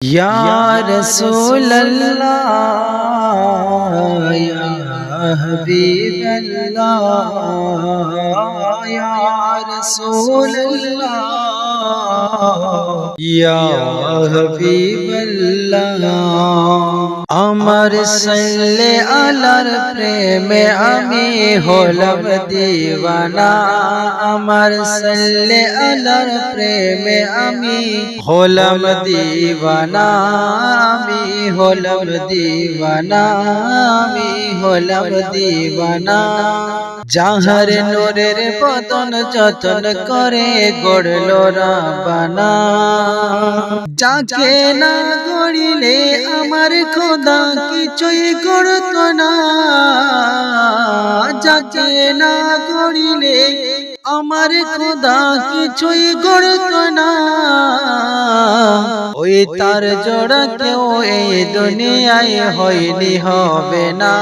یا رسول اللہ हबीब अल्लाह या रसूल अल्लाह या हबीब अल्लाह अमर सल्ले अलर प्रेम अमी होलम दीवाना। अमर सल्ले अलर प्रेम अमी होलम दीवाना। अमी होलम दीवाना, अमी होलम হলাম যাহারে নোরের পতন যতন করে গড়ল রাবানা। যাকে না গড়িলে আমার খোদা কিছুই গড়ত না। যাকে না গড়িলে আমার খোদা কিছুই গড়ত না। ওই তার জোড়া কেউ এই দুনিয়ায় হয়নি হবে না।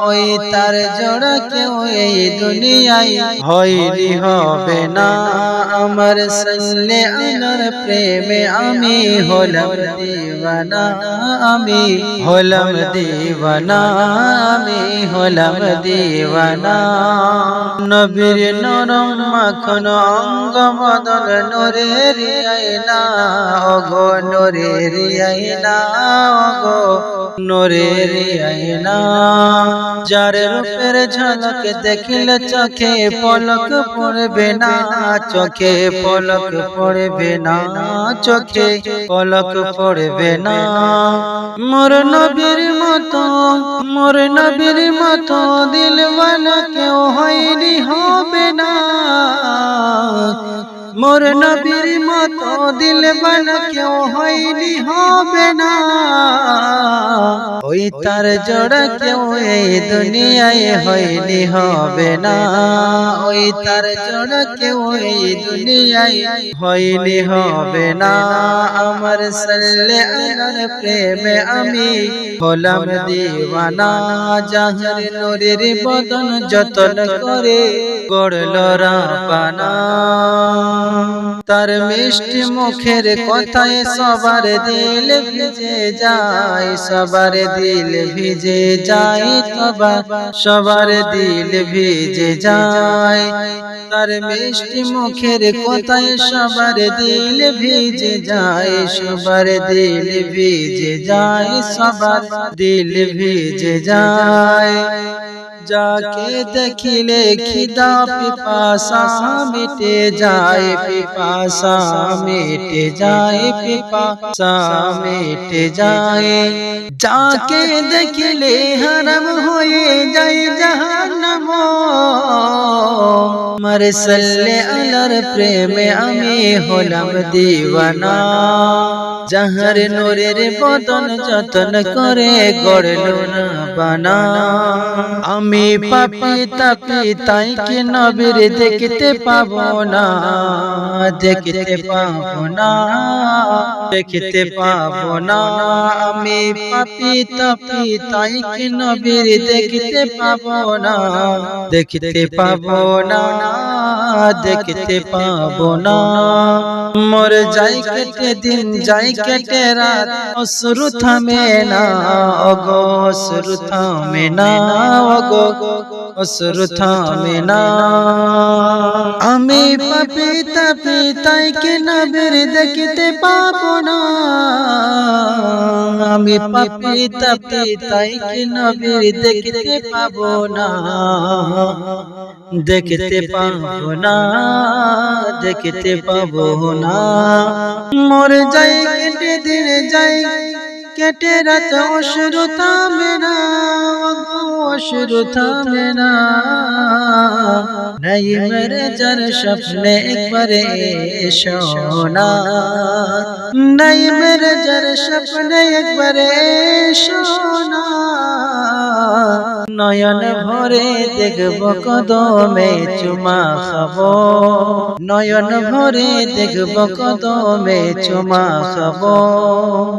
ওই তার জোড়া কেউ এই দুনিয়ায় হয়নি হবে না। আমার সঙ্গে আনার প্রেমে আমি হলাম দিওয়ানা। আমি হলাম দিওয়ানা। আমি হলাম দিওয়ানা। নবীর নরম মাখন অঙ্গ বদল নরের আইনা ওগো নরের আইনা ওগো নরের আইনা যার রূপের ঝলক দেখিলে চোখে পলক পড়বে না, চোখে পলক পড়বে না, চোখে পলক পড়বে না। মোর নবীর মতো মোর নবীর মতো দিলওয়ালা কেউ হয়নি হবে না। মোর নবীর মতো দিলওয়ালা কেউ হয়নি হবে না। ওই তার জোড়া কেউ এই দুনিয়ায় হয়নি হবে না। ওই তার জোড়া কেউ এই দুনিয়ায় হয়নি হবে না। আমার সাল্লে আলার প্রেমে আমি হলাম দিওয়ানা। জাহার নূরের বদন যতন করে গড়ল রাপানা তার মিষ্টি মুখের কথায় সবার দিল ভিজে যায়, সবার দিল ভিজে যায়, তবা সবার দিল ভিজে যায়। তার মিষ্টি মুখের কথায় সবার দিল ভিজে যায়, সবার দিল ভিজে যায়, সবার দিল ভিজে যায়। যাকে দেখিলে খিদা পিপাসা মিটে যায় পিপাসা মিটে যায় পিপাসা মিটে যায় যাকে দেখিলে হারাম হয়ে যায় জাহান্নাম আমার সাল্লে আলার প্রেমে আমি হলাম দিওয়ানা যাহার নোরের বদন যতন করে গড়ল না বানা। আমি পাপি তাপি তাই কি নবীর দেখতে পাবো না? দেখতে পাবো না। দেখতে পাবো না। আমি পাপি তাপি তাই কি নবীর দেখতে পাবো না। দেখতে পাবো না। দেখতে পাবো না। মোর যাই কেটে দিন, যাই কেটে রাত অসুর থামে না, অগো অসুর থামে না, অগো অসুর থামে না। আমি পাপি তাপি তাই কে নবীর দেখতে পাবো না। আমি পাপি তাপি তাই কি নবীর দেখতে পাবো না? দেখতে পাবো না, দেখতে পাবো না। মরে যাই, কেটে দিন যাই, কেটে রাত অসুরতা থামে অসুর থামে না নাই মেরে যার স্বপ্নে একবারে সোনা নাই মেরে যার স্বপ্নে একবারে সোনা নয়ন ভরে দেখব কদমে চুমা খাব নয়ন ভরে দেখব কদমে চুমা খাব